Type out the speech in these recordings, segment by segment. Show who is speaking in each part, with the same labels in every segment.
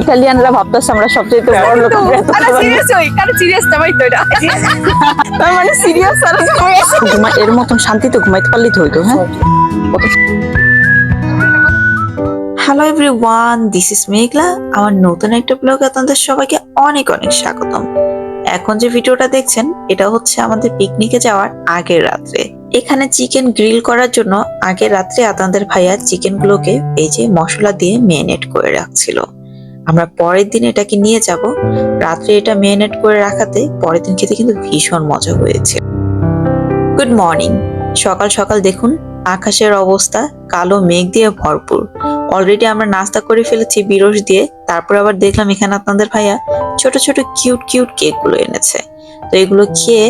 Speaker 1: ইটালিয়ানরা ভাবতেছে আমরা সবচেয়ে বড় লোক।
Speaker 2: সিরিয়াস হই। কারণ সিরিয়াস নামাই তো এটা।
Speaker 1: তার মানে সিরিয়াস আর ঘুমা এর মতন শান্তিতে ঘুমাইতে পারলেই তো হইতো হ্যাঁ?
Speaker 3: Hello everyone this is Meghla আমার নতুন একটা ব্লগে আপনাদের সবাইকে অনেক অনেক স্বাগতম। এখন যে ভিডিওটা দেখছেন এটা হচ্ছে আমাদের পিকনিকে যাওয়ার আগের রাত্রে। এখানে চিকেন গ্রিল করার জন্য আগে রাত্রে আপনাদের ভাইয়া চিকেন গুলোকে এই যে মশলা দিয়ে মেরিনেট করে রাখছিল। আমরা পরের দিন এটাকে নিয়ে যাব। রাত্রে এটা মেরিনেট করে রাখাতে পরের দিন খেতে কিন্তু ভীষণ মজা হয়েছে। গুড মর্নিং সকাল সকাল দেখুন, আকাশের অবস্থা কালো মেঘ দিয়ে ভরপুর। অলরেডি আমরা নাস্তা করে ফেলেছি বিরস দিয়ে, তারপর আবার দেখলাম এখানে আপনাদের ভাইয়া ছোট ছোট কিউট কিউট কেকগুলো এনেছে। তো এগুলো খেয়ে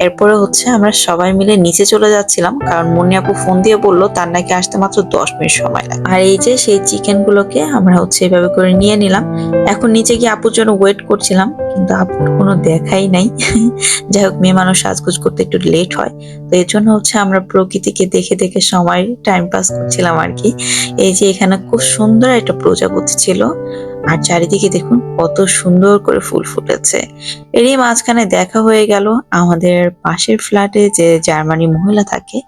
Speaker 3: এরপরে হচ্ছে আমরা সবাই মিলে নিচে চলে যাচ্ছিলাম, কারণ মুন্নি আপু ফোন দিয়ে বলল, তার নাকি আসতে মাত্র দশ মিনিট সময় লাগে। আর এই যে সেই চিকেন গুলোকে আমরা হচ্ছে এভাবে করে নিয়ে নিলাম। এখন নিচে গিয়ে আপুর জন্য ওয়েট করছিলাম, কিন্তু আপুর কোনো দেখাই নাই। যাই হোক, মেয়ে মানুষ সাজগুজ করতে একটু লেট হয়। তো এর জন্য হচ্ছে আমরা প্রকৃতিকে দেখে দেখে সময় টাইম পাস করছিলাম আর কি। এই যে এখানে খুব সুন্দর একটা প্রজাপতি ছিল। আর চারিদিকে দেখুন কত সুন্দর করে ফুল ফুটেছে। এরই মাঝখানে দেখা হয়ে গেল আমাদের পাশের ফ্ল্যাটে যে জার্মানি মহিলা থাকে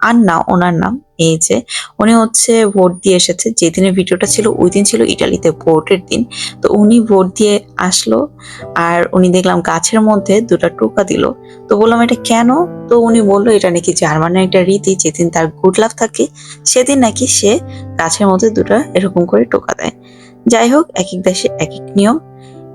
Speaker 3: আর না ওনার নাম। এই যে উনি হচ্ছে ভোট দিয়ে এসেছে। যেদিনের ভিডিওটা ছিল ওই দিন ছিল ইটালিতে ভোটের দিন। তো উনি ভোট দিয়ে আসলো আর উনি দেখলাম গাছের মধ্যে দুটো টোকা দিল। তো বললাম, এটা কেন? তো উনি বলল, এটা নাকি জার্মানের একটা রীতি। যেদিন তার গুড লাভ থাকে, সেদিন নাকি সে গাছের মধ্যে দুটো এরকম করে টোকা দেয়। যাই হোক, এক এক দেশে এক এক নিয়ম।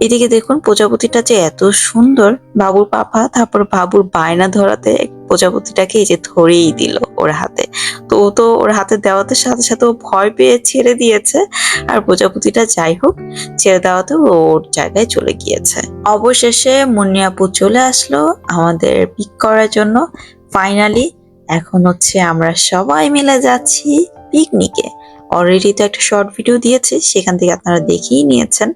Speaker 3: এদিকে দেখুন, প্রজাপতিটা যে এত সুন্দর, বাবুর পাপা, তারপর বাবুর বায়না ধরাতে প্রজাপতিটাকে এই যে ধরেই দিল ওর হাতে। তো ও তো ওর হাতে দেওয়াতে সাথে সাথে ও ভয় পেয়ে ছেড়ে দিয়েছে। আর প্রজাপতিটা যাই হোক, ছেড়ে দেওয়াতে ওর জায়গায় চলে গিয়েছে। অবশেষে মুন্নি আপু চলে আসলো আমাদের পিক করার জন্য। ফাইনালি এখন হচ্ছে আমরা সবাই মিলে যাচ্ছি পিকনিকে অলরেডি তো একটা শর্ট ভিডিও দিয়েছে, সেখান থেকে আপনারা দেখেই নিয়েছেন।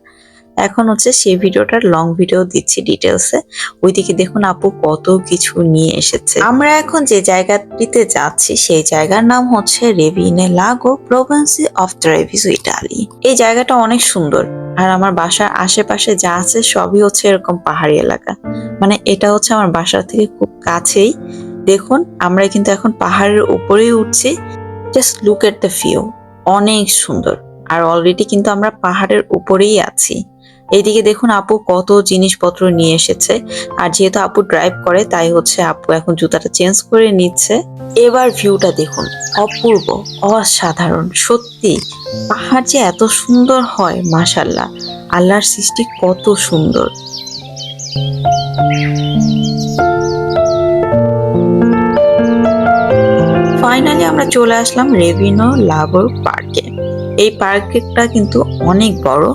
Speaker 3: এখন হচ্ছে সেই ভিডিওটার লং ভিডিও দিচ্ছি ডিটেলসে ওইদিকে দেখুন আপু কত কিছু নিয়ে এসেছে। আমরা এখন যে জায়গাটিতে যাচ্ছি, সেই জায়গার নাম হচ্ছে রেভিনে লাগো প্রোভেন্সি অফ ট্রেভিসো ইটালি এই জায়গাটা অনেক সুন্দর। আর আমার বাসার আশেপাশে যা আছে সবই হচ্ছে এরকম পাহাড়ি এলাকা। মানে এটা হচ্ছে আমার বাসা থেকে খুব কাছেই। দেখুন, আমরা কিন্তু এখন পাহাড়ের উপরেই উঠছি। Just look at the view অনেক সুন্দর। আর অলরেডি কিন্তু আমরা পাহাড়ের উপরেই আছি। এইদিকে দেখুন আপু কত জিনিসপত্র নিয়ে এসেছে। আর যেহেতু আপু ড্রাইভ করে, তাই হচ্ছে আপু এখন জুতাটা চেঞ্জ করে নিচ্ছে। এবার ভিউটা দেখুন। অপূর্ব, অসাধারণ, সত্যি। পাহাড় যে এত সুন্দর হয় মাশাল্লাহ আল্লাহর সৃষ্টি কত সুন্দর। ফাইনালি আমরা চলে আসলাম রেভিনো লাবর পার্কে এই পার্কটা কিন্তু অনেক বড়,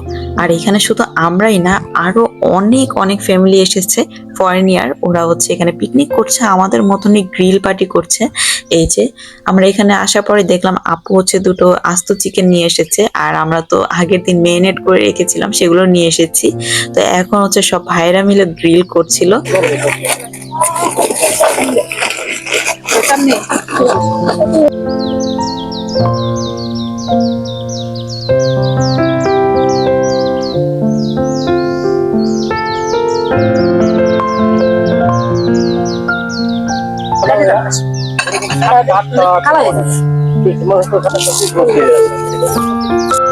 Speaker 3: আর এখানে শুধু আমরাই না, আরও অনেক অনেক ফ্যামিলি এসেছে। ফরেনিয়ার ওরা হচ্ছে এখানে পিকনিক করছে, আমাদের মতনই গ্রিল পার্টি করছে। এই যে, আমরা এখানে আসার পরে দেখলাম আপু হচ্ছে দুটো আস্ত চিকেন নিয়ে এসেছে, আর আমরা তো আগের দিন মেরিনেট করে রেখেছিলাম, সেগুলো নিয়ে এসেছি। তো এখন হচ্ছে সব ভাইরা মিলে গ্রিল করছিল। kami. Kalau ya?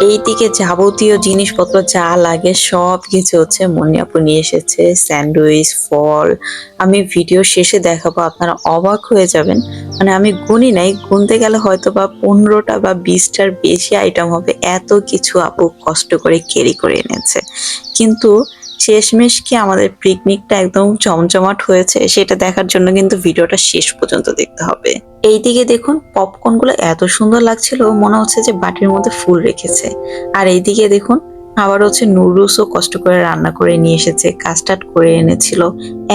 Speaker 3: এইদিকে যাবতীয় জিনিসপত্র যা লাগে সব কিছু হচ্ছে মনিয়াপু নিয়ে এসেছে। স্যান্ডউইচ, ফল। আমি ভিডিও শেষে দেখাবো, আপনারা অবাক হয়ে যাবেন। মানে আমি গুনি নাই, গুনতে গেলে হয়তো বা পনেরোটা বা বিশটার বেশি আইটেম হবে। এত কিছু আপু কষ্ট করে ক্যারি করে এনেছে। কিন্তু শেষমেশ কি আমাদের পিকনিকটা একদম চমচমাট হয়েছে? সেটা দেখার জন্য কিন্তু ভিডিওটা শেষ পর্যন্ত দেখতে হবে। এইদিকে দেখুন পপকর্নগুলো এত সুন্দর লাগছিল, মনে হচ্ছে যে বাটির মধ্যে ফুল রেখেছে। আর এইদিকে দেখুন, আবার হচ্ছে নুডলসও কষ্ট করে রান্না করে নিয়ে এসেছে কাস্টার্ড করে এনেছিল,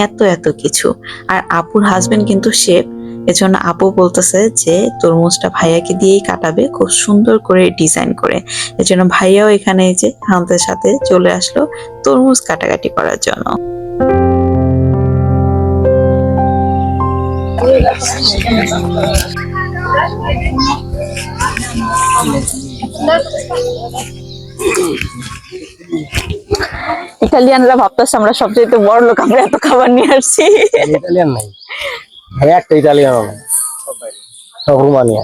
Speaker 3: এত এত কিছু। আর আপুর হাজবেন্ড কিন্তু শেফ এজন্য আপু বলতেছে যে তরমুজটা ভাইয়াকে দিয়েই কাটাবে, খুব সুন্দর করে ডিজাইন করে। এজন্য ভাইয়াও এখানে যে আমাদের সাথে চলে আসলো তরমুজ কাটাকাটি করার জন্য।
Speaker 1: ইটালিয়ানরা ভাবতেছে আমরা সবচেয়ে বড় লোক আমরা এত খাবার নিয়ে আসছি।
Speaker 4: ইটালিয়ান নাই। আরে একটা ইটালিয়ান সব রোমানিয়া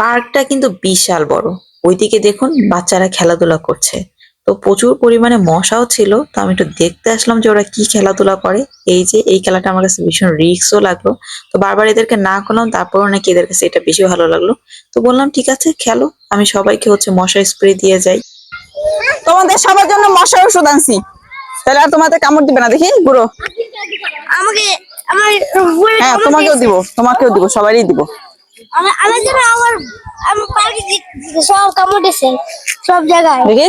Speaker 3: পার্কটা কিন্তু বিশাল বড়। ওইদিকে দেখুন বাচ্চারা খেলাধুলা করছে। তো প্রচুর পরিমাণে মশাও ছিল তো আমি একটু দেখতে আসলাম যে ওরা কি খেলাধুলা করে। এই যে এই খেলাটা আমার কাছে ভীষণ রিস্কও লাগল। তো বারবার এদেরকে না করলাম তারপরও নাকি এদের কাছে এটা বেশি ভালো লাগল। তো বললাম ঠিক আছে খেলো। আমি সবাইকে হচ্ছে মশা স্প্রে দিয়ে যাই।
Speaker 1: তোমাদের সবার জন্য মশার ওষুধ আনছি। তাহলে আর তোমাদের কামড় দিবে না দেখি বুড়ো।
Speaker 5: আমাকে আমার
Speaker 1: হ্যাঁ তোমাকেও দিব তোমাকেও দিব সবারই দিব।
Speaker 5: আমার আমার আমার পার্কে সব কামড় দিয়েছে সব জায়গায়।
Speaker 1: দেখি।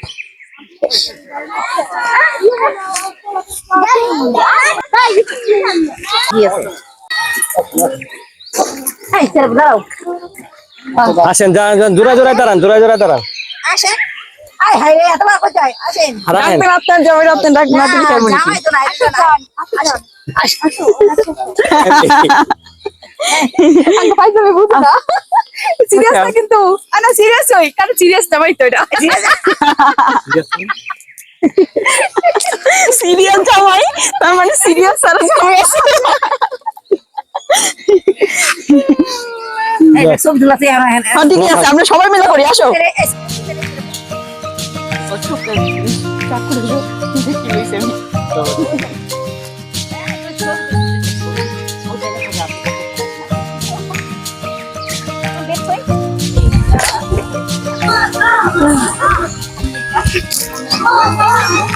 Speaker 4: আসেন যান যান জোড়া জোড়ায় দাঁড়ান জোড়া জোড়ায় দাঁড়ান।
Speaker 2: আসেন। আসেন।
Speaker 1: না
Speaker 2: না সিরিয়াস না কিন্তু আনা সিরিয়াস হই কারণ সিরিয়াস জামাই তো এটা
Speaker 1: সিরিয়াস জামাই তার মানে সিরিয়াস সারা জামাই আছে
Speaker 2: হ্যাঁ
Speaker 1: হ্যাঁ, আমরা সবাই মিলে করি আসো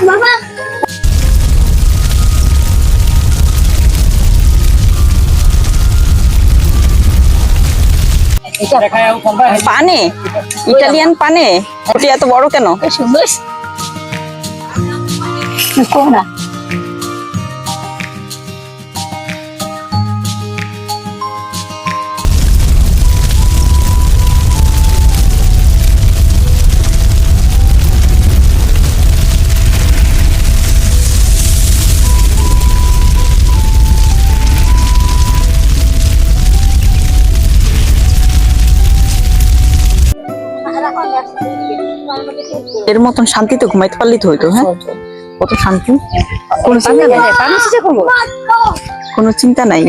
Speaker 5: বাবা
Speaker 1: পানে? ইটালিয়ান পানে? ওটি এত বড় কেন?
Speaker 2: কোনা
Speaker 1: এর মতন শান্তিতে ঘুমাইতে পারলেই তো হইতো হ্যাঁ? কত শান্তি? কোনো চিন্তা নাই কোনো চিন্তা নাই।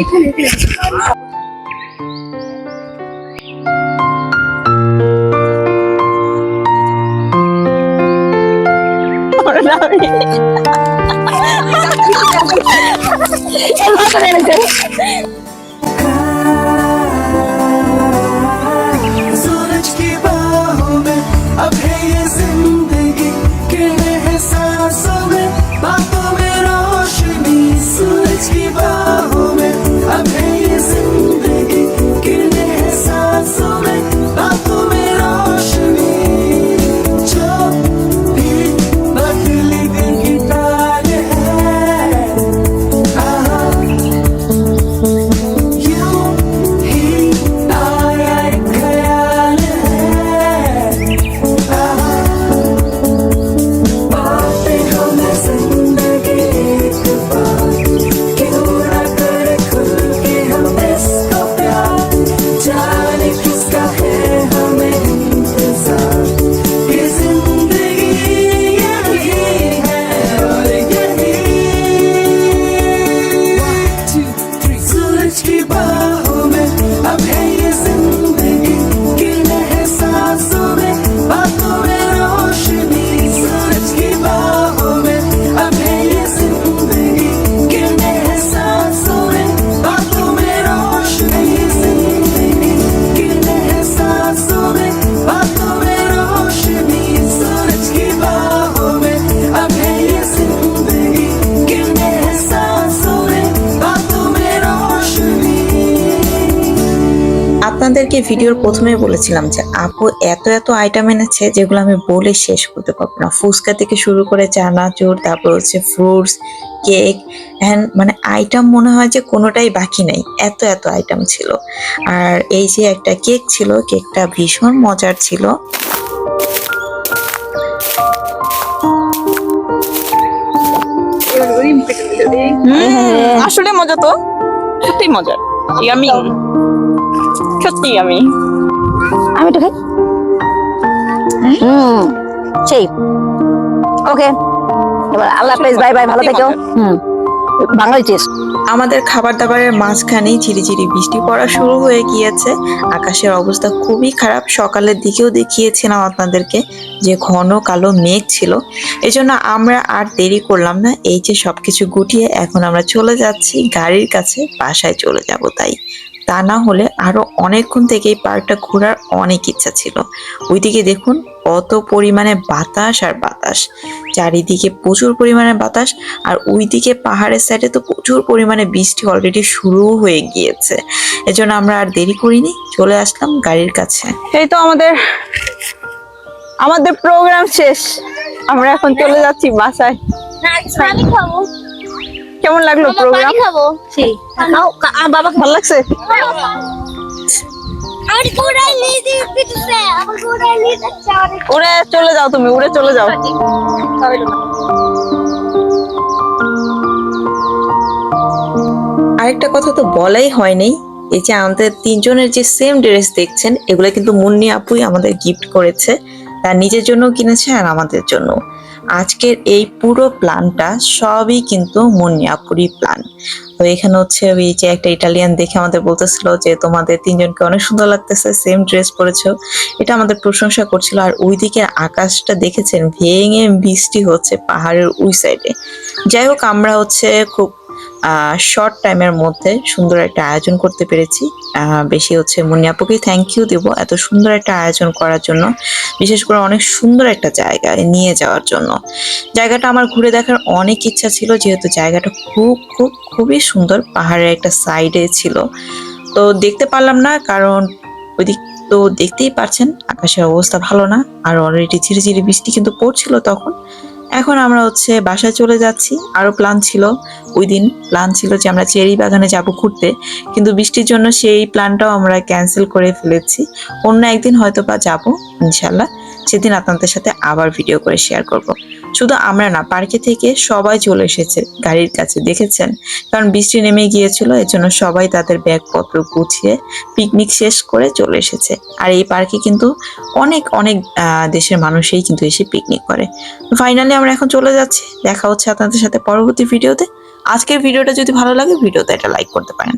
Speaker 3: আপনাদেরকে ভিডিওর প্রথমে বলেছিলাম যে আপু এত এত আইটেম এনেছে যেগুলো আমি বলে শেষ করতে পারব না। ফুচকা থেকে শুরু করে চানাচুর তারপর হচ্ছে ফ্রুটস কেক অ্যান্ড মানে আইটেম মনে হয় যে কোনোটাই বাকি নেই। এত এত আইটেম ছিল। আর এই যে একটা কেক ছিল কেকটা ভীষণ মজার ছিল।
Speaker 1: আসলে মজা তো। সত্যি মজার। ইয়ামি সত্যি আমি।
Speaker 2: আমি তো খাই। হুম। সেই। ওকে এবার আল্লাহ হাফেজ বাই বাই ভালো থেকো। হুম। বাঙালি টেস্ট
Speaker 3: আমাদের খাবার দাবারের মাঝখানেই ঝিরিঝিরি বৃষ্টি পড়া শুরু হয়ে গিয়েছে। আকাশের অবস্থা খুবই খারাপ। সকালের দিকেও দেখিয়েছিলাম আপনাদেরকে যে ঘন কালো মেঘ ছিল। এজন্য আমরা আর দেরি করলাম না। এই যে সবকিছু গুটিয়ে এখন আমরা চলে যাচ্ছি গাড়ির কাছে। বাসায় চলে যাব তাই। তা না হলে আরও অনেকক্ষণ থেকে এই পার্কটা ঘোরার অনেক ইচ্ছা ছিল। ওইদিকে দেখুন কত পরিমাণে বাতাস আর বাতাস। চারিদিকে প্রচুর পরিমাণে বাতাস আর ওইদিকে পাহাড়ের সাইডে তো প্রচুর পরিমাণে বৃষ্টি অলরেডি শুরু হয়ে গিয়েছে। এজন্য আমরা আর দেরি করিনি চলে আসলাম গাড়ির কাছে।
Speaker 1: এই তো আমাদের আমাদের প্রোগ্রাম শেষ। আমরা এখন চলে যাচ্ছি বাসায়।
Speaker 5: খাব।
Speaker 1: কেমন লাগল প্রোগ্রাম
Speaker 5: পানি খাব? সেই বাবা
Speaker 1: ভালো লাগছে? উড়ে চলে যাও তুমি উড়ে চলে যাও।
Speaker 3: আরেকটা কথা তো বলাই হয়নি এই যে আমাদের তিনজনের যে সেম ড্রেস দেখছেন এগুলো কিন্তু মুন্নি আপুই আমাদের গিফট করেছে। তার নিজের জন্য কিনেছে আর আমাদের জন্য আজকের এই পুরো প্ল্যানটা সবই কিন্তু মনিয়াপুরি প্ল্যান তো এখানে হচ্ছে ওই যে একটা ইটালিয়ান দেখে আমাদের বলতেছিল যে তোমাদের তিনজনকে অনেক সুন্দর লাগতেছে সেম ড্রেস পরেছো। এটা আমাদের প্রশংসা করছিল। আর ওই দিকের আকাশটা দেখেছেন? ভেঙে বৃষ্টি হচ্ছে পাহাড়ের ওই সাইডে যাই হোক, আমরা হচ্ছে খুব শর্ট টাইমের মধ্যে সুন্দর একটা আয়োজন করতে পেরেছি। বেশি হচ্ছে মুনিয়াপুকে থ্যাংক ইউ দেবো এত সুন্দর একটা আয়োজন করার জন্য। বিশেষ করে অনেক সুন্দর একটা জায়গায় নিয়ে যাওয়ার জন্য। জায়গাটা আমার ঘুরে দেখার অনেক ইচ্ছা ছিল, যেহেতু জায়গাটা খুব খুব, খুবই সুন্দর। পাহাড়ের একটা সাইডে ছিল। তো দেখতে পারলাম না, কারণ ওইদিক তো দেখতেই পারছেন, আকাশের অবস্থা ভালো না। আর অলরেডি ঝিরিঝিরি বৃষ্টি কিন্তু পড়ছিল তখন। এখন আমরা হচ্ছে বাসায় চলে যাচ্ছি। আরও প্ল্যান ছিল। ওই দিন প্ল্যান ছিল যে আমরা চেরি বাগানে যাব ঘুরতে। কিন্তু বৃষ্টির জন্য সেই প্ল্যানটাও আমরা ক্যান্সেল করে ফেলেছি। অন্য একদিন হয়তো বা যাব ইনশাল্লাহ সেদিন আপনাদের সাথে আবার ভিডিও করে শেয়ার করব। শুধু আমরা না, পার্কে থেকে সবাই চলে এসেছে গাড়ির কাছে, দেখেছেন? কারণ বৃষ্টি নেমে গিয়েছিল, এর জন্য সবাই তাদের ব্যাগপত্র গুছিয়ে পিকনিক শেষ করে চলে এসেছে। আর এই পার্কে কিন্তু অনেক অনেক দেশের মানুষই কিন্তু এসে পিকনিক করে। ফাইনালি আমরা এখন চলে যাচ্ছি, দেখা হচ্ছে আপনাদের সাথে পরবর্তী ভিডিওতে আজকের ভিডিওটা যদি ভালো লাগে ভিডিওতে একটা লাইক করতে পারেন।